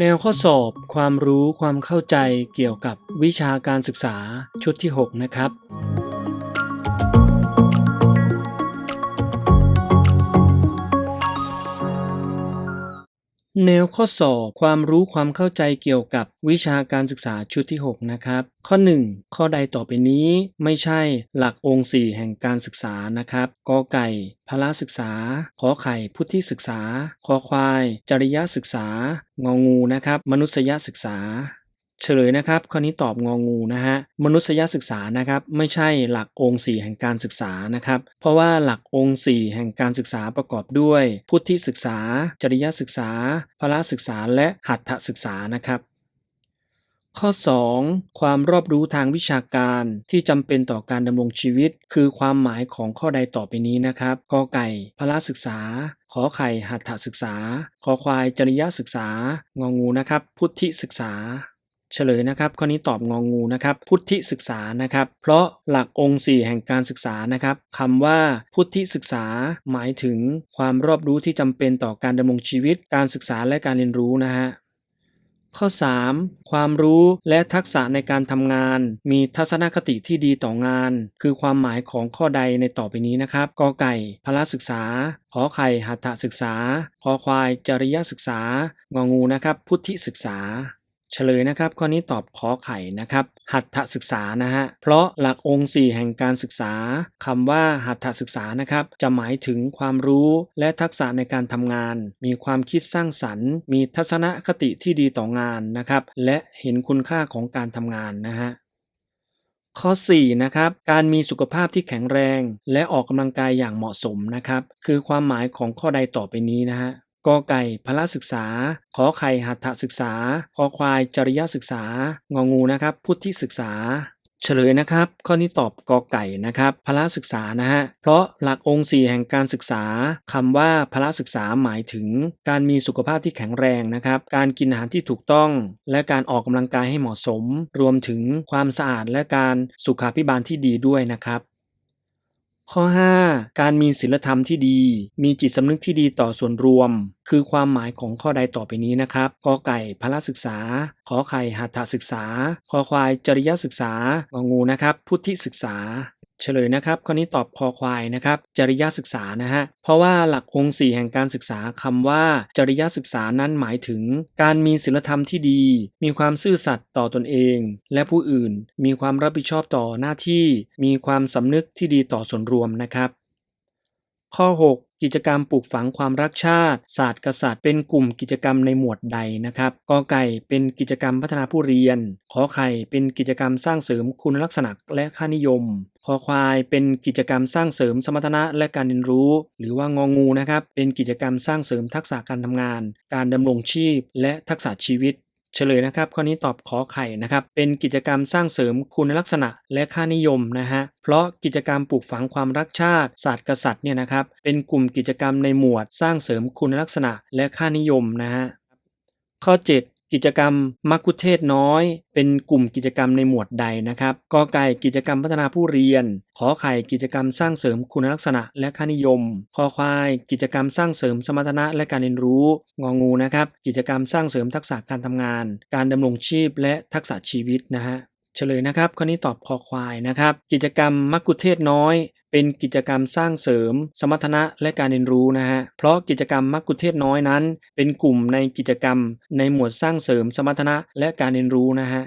แนวข้อสอบความรู้ความเข้าใจเกี่ยวกับวิชาการศึกษาชุดที่ 6 นะครับ แนวข้อสอบความรู้ความเข้าใจเกี่ยวกับวิชาการศึกษาชุดที่ 6 นะครับ ข้อ 1 ข้อใดต่อไปนี้ไม่ใช่หลักองค์ 4 แห่งการศึกษานะครับกอไก่พละศึกษา ขอไข่พุทธิศึกษา คอควาย จริยศึกษางองูนะครับ มนุษยศึกษา เฉลยนะครับข้อนี้ตอบงองูนะฮะมนุษยศึกษานะครับไม่ใช่หลักองค์4แห่งการศึกษานะครับ เพราะว่าหลักองค์4แห่งการศึกษาประกอบด้วย พุทธิศึกษา จริยศึกษาพละศึกษาและหัตถศึกษานะครับ ข้อ 2 ความรอบรู้ทางวิชาการที่จำเป็นต่อการดำรงชีวิต คือความหมายของข้อใดต่อไปนี้นะครับกอไก่พละศึกษาขอไข่หัตถศึกษา ขอควายจริยศึกษางองูนะครับ พุทธิศึกษา เฉลยนะครับข้อนี้ตอบงองงูนะครับพุทธิศึกษานะครับ เพราะหลักองค์ 4 แห่งการศึกษานะครับคำว่าพุทธิศึกษาหมายถึงความรอบรู้ที่จำเป็นต่อการดำรงชีวิต การศึกษาและการเรียนรู้นะฮะข้อ 3. ความรู้และทักษะในการทำงาน มีทัศนคติที่ดีต่องาน คือความหมายของข้อใดในต่อไปนี้นะครับกอไก่พละศึกษา ขอไข่หัตถศึกษา คอควายจริยศึกษา งองูนะครับ พุทธิศึกษา เฉลยนะครับ ข้อนี้ตอบขอไข่นะครับ หัตถศึกษานะฮะ เพราะหลักองค์ 4 แห่งการศึกษาคำว่าหัตถศึกษานะครับ จะหมายถึงความรู้และทักษะในการทำงาน มีความคิดสร้างสรรค์ มีทัศนคติที่ดีต่องานนะครับ และเห็นคุณค่าของการทำงานนะฮะข้อ4นะครับการมีสุขภาพที่แข็งแรง และออกกำลังกายอย่างเหมาะสมนะครับ คือความหมายของข้อใดต่อไปนี้นะฮะ กอไก่พละศึกษา ขอไข่หัตถศึกษา คอควายจริยศึกษา งองูนะครับ พุทธิศึกษา เฉลยนะครับ ข้อนี้ตอบกอไก่นะครับพละศึกษานะฮะเพราะหลักองค์4แห่งการศึกษาคำว่าพละศึกษาหมายถึง การมีสุขภาพที่แข็งแรงนะครับ การกินอาหารที่ถูกต้อง และการออกกำลังกายให้เหมาะสม รวมถึงความสะอาดและการสุขาภิบาลที่ดีด้วยนะครับ ข้อ 5 การมีศีลธรรมที่ดี มีจิตสำนึกที่ดีต่อส่วนรวม คือความหมายของข้อใดต่อไปนี้นะครับกอไก่พละศึกษา ขอไข่หัตถศึกษา คอควายจริยศึกษา งองูนะครับ พุทธิศึกษา เฉลยนะครับข้อนี้ตอบคอควายนะครับจริยศึกษานะฮะเพราะว่าหลักองค์สี่แห่งการศึกษาคำว่า จริยศึกษานั้นหมายถึง การมีศีลธรรมที่ดี มีความซื่อสัตย์ต่อตนเอง และผู้อื่นมีความรับผิดชอบต่อหน้าที่ มีความสำนึกที่ดีต่อส่วนรวมนะครับ ข้อ 6 กิจกรรมปลูกฝังความรักชาติ ศาสตร์กษัตริย์ เป็นกลุ่มกิจกรรมในหมวดใดนะครับกอไก่เป็นกิจกรรมพัฒนาผู้เรียน ขอไข่เป็นกิจกรรมสร้างเสริมคุณลักษณะและค่านิยมคอควายเป็นกิจกรรมสร้างเสริมสมรรถนะและการเรียนรู้ หรือว่างองูนะครับ เป็นกิจกรรมสร้างเสริมทักษะการทำงาน การดำรงชีพ และทักษะชีวิต เฉลยนะครับข้อนี้ตอบขอไข่นะครับ เป็นกิจกรรมสร้างเสริมคุณลักษณะและค่านิยมนะฮะ เพราะกิจกรรมปลูกฝังความรักชาติ ศาสตร์กษัตริย์เนี่ยนะครับ เป็นกลุ่มกิจกรรมในหมวดสร้างเสริมคุณลักษณะและค่านิยมนะฮะ ข้อ 7 กิจกรรมมักคุเทศน้อย เป็นกลุ่มกิจกรรมในหมวดใดนะครับกอไก่กิจกรรมพัฒนาผู้เรียน ขอไข่กิจกรรมสร้างเสริมคุณลักษณะและค่านิยมคอควายกิจกรรมสร้างเสริมสมรรถนะและการเรียนรู้ งองูนะครับ กิจกรรมสร้างเสริมทักษะการทำงาน การดำรงชีพและทักษะชีวิตนะฮะเฉลยนะครับข้อนี้ตอบคอควายนะครับ กิจกรรมมักคุเทศน้อย เป็นกิจกรรมสร้างเสริม สมรรถนะและการเรียนรู้นะฮะ เพราะกิจกรรมมักคุเทศน้อยนั้น เป็นกลุ่มในกิจกรรม ในหมวดสร้างเสริมสมรรถนะและการเรียนรู้นะฮะ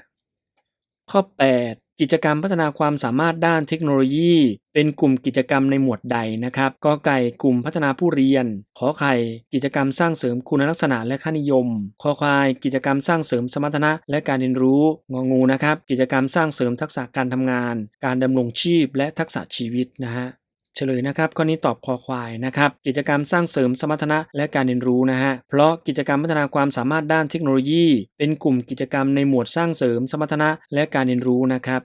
ข้อ 8 กิจกรรมพัฒนาความสามารถด้านเทคโนโลยี เป็นกลุ่มกิจกรรมในหมวดใดนะครับกอไก่กลุ่มพัฒนาผู้เรียน ขอไข่กิจกรรมสร้างเสริมคุณลักษณะและค่านิยม ขอควาย กิจกรรมสร้างเสริมสมรรถนะ และการเรียนรู้ งองูนะครับ กิจกรรมสร้างเสริมทักษะการทำงาน การดำรงชีพและทักษะชีวิตนะฮะ เฉลยนะครับข้อนี้ตอบคอควายนะครับกิจกรรมสร้างเสริมสมรรถนะและการเรียนรู้นะฮะเพราะกิจกรรมพัฒนาความสามารถด้านเทคโนโลยี เป็นกลุ่มกิจกรรมในหมวดสร้างเสริมสมรรถนะและการเรียนรู้นะครับ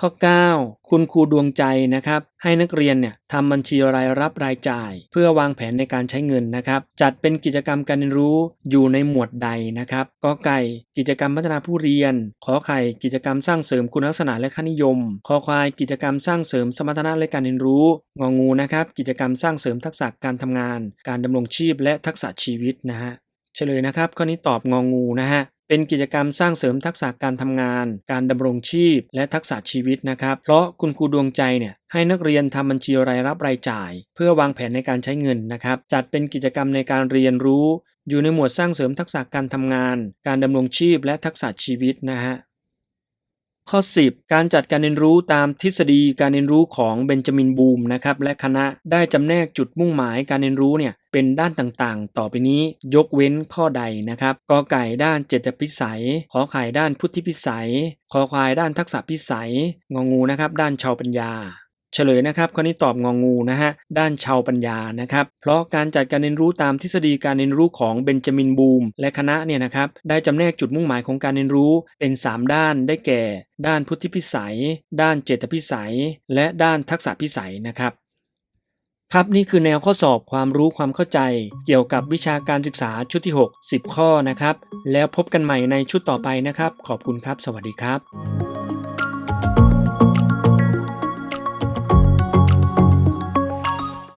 ข้อ 9 คุณครูดวงใจนะครับ ให้นักเรียนเนี่ยทำบัญชีรายรับรายจ่าย เพื่อวางแผนในการใช้เงินนะครับ จัดเป็นกิจกรรมการเรียนรู้อยู่ในหมวดใดนะครับกอไก่ กิจกรรมพัฒนาผู้เรียน ขอไข่กิจกรรมสร้างเสริมคุณลักษณะและค่านิยม คอควายกิจกรรมสร้างเสริมสมรรถนะและการเรียนรู้ งองูนะครับ กิจกรรมสร้างเสริมทักษะการทำงาน การดำรงชีพและทักษะชีวิตนะฮะ เฉลยนะครับ ข้อนี้ตอบงองูนะฮะเป็นกิจกรรมสร้างเสริมทักษะการทำงาน การดำรงชีพ และทักษะชีวิตนะครับ เพราะคุณครูดวงใจเนี่ยให้นักเรียนทำบัญชีรายรับรายจ่าย เพื่อวางแผนในการใช้เงินนะครับ จัดเป็นกิจกรรมในการเรียนรู้ อยู่ในหมวดสร้างเสริมทักษะการทำงาน การดำรงชีพ และทักษะชีวิตนะฮะข้อ 10 การจัดการเรียนรู้ตามทฤษฎีการเรียนรู้ของเบนจามินบูมนะครับและคณะได้จำแนกจุดมุ่งหมายการเรียนรู้เนี่ย เป็นด้านต่างๆ ต่อไปนี้ยกเว้นข้อใดนะครับกอไก่ด้านเจตพิสัย ขอไข่ด้านพุทธิพิสัยขอควายด้านทักษะพิสัย งองูนะครับ ด้านชาวปัญญาเฉลยนะครับข้อนี้ตอบงองูนะฮะด้านชาวปัญญานะครับ เพราะการจัดการเรียนรู้ตามทฤษฎีการเรียนรู้ของเบนจามินบูม และคณะเนี่ยนะครับได้จำแนกจุดมุ่งหมายของการเรียนรู้เป็น 3 ด้านได้แก่ ด้านพุทธิพิสัย ด้านเจตพิสัย และด้านทักษะพิสัยนะครับ ครับนี่คือแนวข้อสอบความรู้ความเข้าใจ เกี่ยวกับวิชาการศึกษาชุดที่ 6 10 ข้อนะครับ แล้วพบกันใหม่ในชุดต่อไปนะครับ ขอบคุณครับ สวัสดีครับ